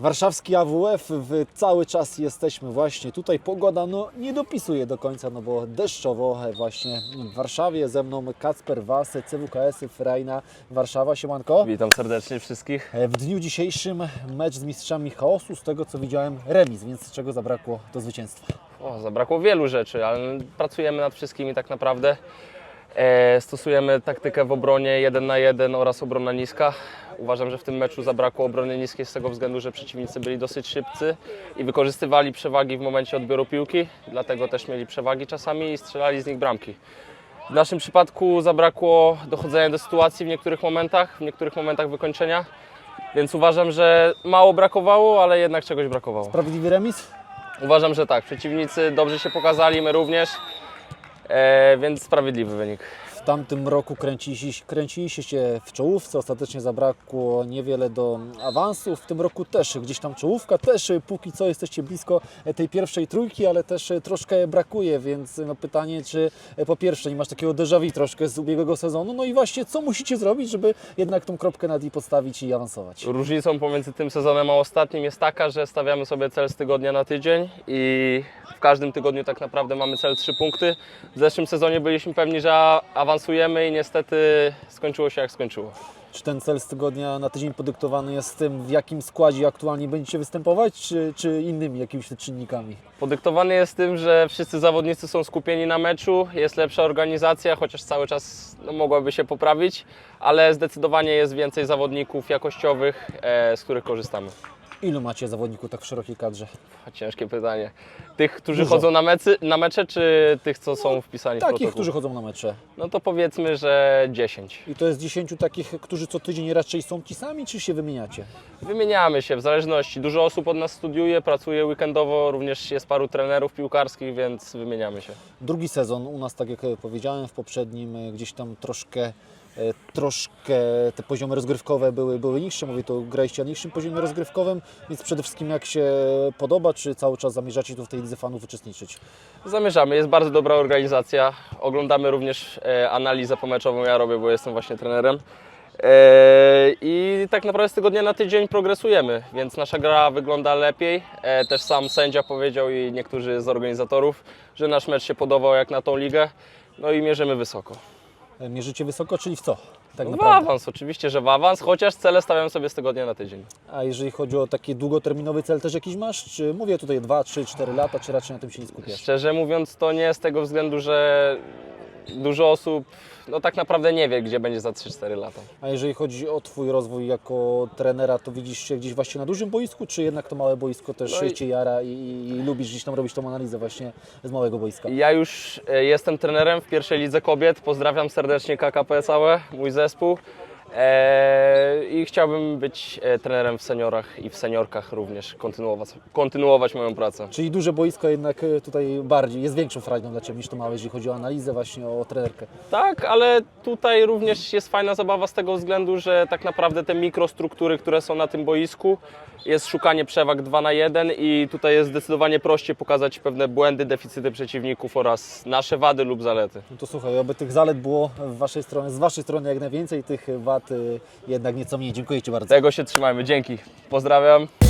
Warszawski AWF, w cały czas jesteśmy właśnie tutaj. Pogoda no, nie dopisuje do końca, no bo deszczowo właśnie w Warszawie. Ze mną Kacper Was, CWKS Frajna Warszawa. Siemanko. Witam serdecznie wszystkich. W dniu dzisiejszym mecz z mistrzami chaosu, z tego co widziałem remis, więc czego zabrakło do zwycięstwa? O, zabrakło wielu rzeczy, ale pracujemy nad wszystkimi tak naprawdę. E, stosujemy taktykę w obronie 1 na 1 oraz obrona niska. Uważam, że w tym meczu zabrakło obrony niskiej z tego względu, że przeciwnicy byli dosyć szybcy i wykorzystywali przewagi w momencie odbioru piłki, dlatego też mieli przewagi czasami i strzelali z nich bramki. W naszym przypadku zabrakło dochodzenia do sytuacji w niektórych momentach, w niektórych momentach wykończenia, więc uważam, że mało brakowało, ale jednak czegoś brakowało. Sprawiedliwy remis? Uważam, że tak. Przeciwnicy dobrze się pokazali, my również, więc sprawiedliwy wynik. Tamtym roku kręciliście, się w czołówce, ostatecznie zabrakło niewiele do awansu. W tym roku też gdzieś tam czołówka, też póki co jesteście blisko tej pierwszej trójki, ale też troszkę brakuje, więc no pytanie, czy po pierwsze nie masz takiego déjà vu troszkę z ubiegłego sezonu, no i właśnie co musicie zrobić, żeby jednak tą kropkę nad i postawić i awansować? Różnicą pomiędzy tym sezonem a ostatnim jest taka, że stawiamy sobie cel z tygodnia na tydzień i w każdym tygodniu tak naprawdę mamy cel 3 punkty. W zeszłym sezonie byliśmy pewni, że awansujemy i niestety skończyło się jak skończyło. Czy ten cel z tygodnia na tydzień podyktowany jest tym, w jakim składzie aktualnie będziecie występować, czy, czy innymi jakimiś czynnikami? Podyktowany jest tym, że wszyscy zawodnicy są skupieni na meczu, jest lepsza organizacja, chociaż cały czas no, mogłaby się poprawić, ale zdecydowanie jest więcej zawodników jakościowych, e, z których korzystamy. Ilu macie zawodników tak w szerokiej kadrze? Ciężkie pytanie. Tych, którzy Dużo. chodzą na, mecy, na mecze, czy tych, co są wpisani w Takich, protokół? którzy chodzą na mecze. No to powiedzmy, że 10. I to jest 10 takich, którzy co tydzień raczej są ci sami, czy się wymieniacie? Wymieniamy się w zależności. Dużo osób od nas studiuje, pracuje weekendowo, również jest paru trenerów piłkarskich, więc wymieniamy się. Drugi sezon u nas, tak jak powiedziałem w poprzednim, e, gdzieś tam troszkę, troszkę te poziomy rozgrywkowe były, były niższe. Mówię to graliście na niższym poziomie rozgrywkowym, więc przede wszystkim jak się podoba, czy cały czas zamierzacie tu w tej lidze fanów uczestniczyć? Zamierzamy, jest bardzo dobra organizacja. Oglądamy również e, analizę pomeczową, ja robię, bo jestem właśnie trenerem. E, I tak naprawdę z tygodnia na tydzień progresujemy, więc nasza gra wygląda lepiej. E, też sam sędzia powiedział i niektórzy z organizatorów, że nasz mecz się podobał jak na tą ligę. No i mierzymy wysoko. Mierzycie wysoko, czyli w co? Tak W naprawdę. awans, oczywiście, że w awans, chociaż cele stawiam sobie z tygodnia na tydzień. A jeżeli chodzi o taki długoterminowy cel też jakiś masz? Czy mówię tutaj 2, 3, 4 lata, czy raczej na tym się nie skupiasz? Szczerze mówiąc, to nie z tego względu, że dużo osób no tak naprawdę nie wie, gdzie będzie za 3-4 lata. A jeżeli chodzi o Twój rozwój jako trenera, to widzisz się gdzieś właśnie na dużym boisku, czy jednak to małe boisko też No i- Cię jara i, i, i lubisz gdzieś tam robić tą analizę właśnie z małego boiska? Ja już e, jestem trenerem w pierwszej lidze kobiet. Pozdrawiam serdecznie KKP całe, mój zespół. E, I chciałbym być e, trenerem w seniorach i w seniorkach również, kontynuować, kontynuować moją pracę. Czyli duże boisko jednak e, tutaj bardziej, jest większą frajdą dla Ciebie niż to małe, jeżeli chodzi o analizę właśnie o trenerkę. Tak, ale tutaj również jest fajna zabawa z tego względu, że tak naprawdę te mikrostruktury, które są na tym boisku, jest szukanie przewag 2 na 1 i tutaj jest zdecydowanie prościej pokazać pewne błędy, deficyty przeciwników oraz nasze wady lub zalety. No to słuchaj, oby tych zalet było w waszej stronie, z Waszej strony jak najwięcej, tych wad y, jednak nieco mniej. Dziękuję Ci bardzo. Tego się trzymajmy. Dzięki. Pozdrawiam.